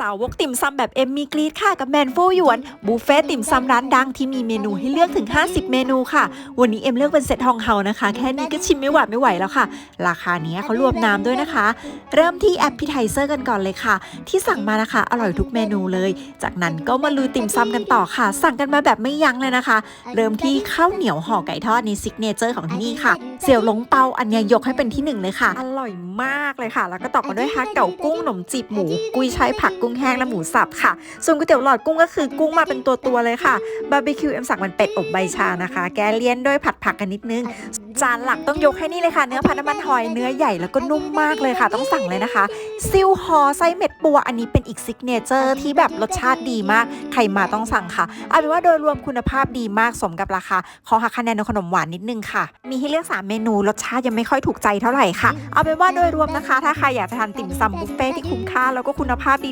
สาวกติ่มซำแบบเอ็มมีกรีดค่ะกับแมนโฟหยวนบุฟเฟ่ติ่มซำร้านดังที่มีเมนูให้เลือกถึง 50 เมนูค่ะ วันนี้เอ็มเลือกเป็นเซตทองเฮานะคะ แค่นี้ก็ชิมไม่หวาดไม่ไหวแล้วค่ะ ราคานี้เขารวมน้ำด้วยนะคะ เริ่มที่แอปพิไทเซอร์กันก่อนเลยค่ะ ที่สั่งมานะคะ อร่อยทุกเมนูเลย จากนั้นก็มาลุยติ่มซำกันต่อค่ะ สั่งกันมาแบบไม่ยั้งเลยนะคะ เริ่มที่ข้าวเหนียวห่อไก่ทอดในซิกเนเจอร์ของที่นี่ค่ะ เสี่ยวหลงเปาอันนี้ยกให้เป็นที่หนึ่งเลยค่ะ อร่อยมากเลยค่ะ แล้วก็ต่อมาด้วยฮะเก๋ากุ้งหนมจีบหมู กุยช่ายผักกุ้งแห้งและหมูสับค่ะ ส่วนก๋วยเตี๋ยวหลอดกุ้งก็คือกุ้งมาเป็นตัวตัวๆเลยค่ะบาร์บีคิวเอ็มสั่งมันเป็ดอบใบชานะคะ แกเลียนด้วยผัดผักกันนิดนึง จานหลักต้องยกให้นี่เลยค่ะ เนื้อพันน้ำมันหอยเนื้อใหญ่แล้วก็นุ่มมากเลยค่ะ ต้องสั่งเลยนะคะซิลฮอไส้เม็ดปัวอันนี้เป็นอีกซิกเนเจอร์ที่แบบรสชาติดีมาก ใครมาต้องสั่งค่ะเอาเป็นว่าโดยรวมคุณภาพดีมากสมกับราคาขอหักคะแนนในขนมหวานนิดนึงค่ะ มีให้เลือก3เมนูรสชาติยังไม่ค่อยถูกใจเท่าไหร่ค่ะ เอาเป็นว่าโดยรวมนะคะ ถ้าใครอยากจะทานติ่มซำบุฟเฟ่ที่คุ้มค่าแล้วก็คุณภาพ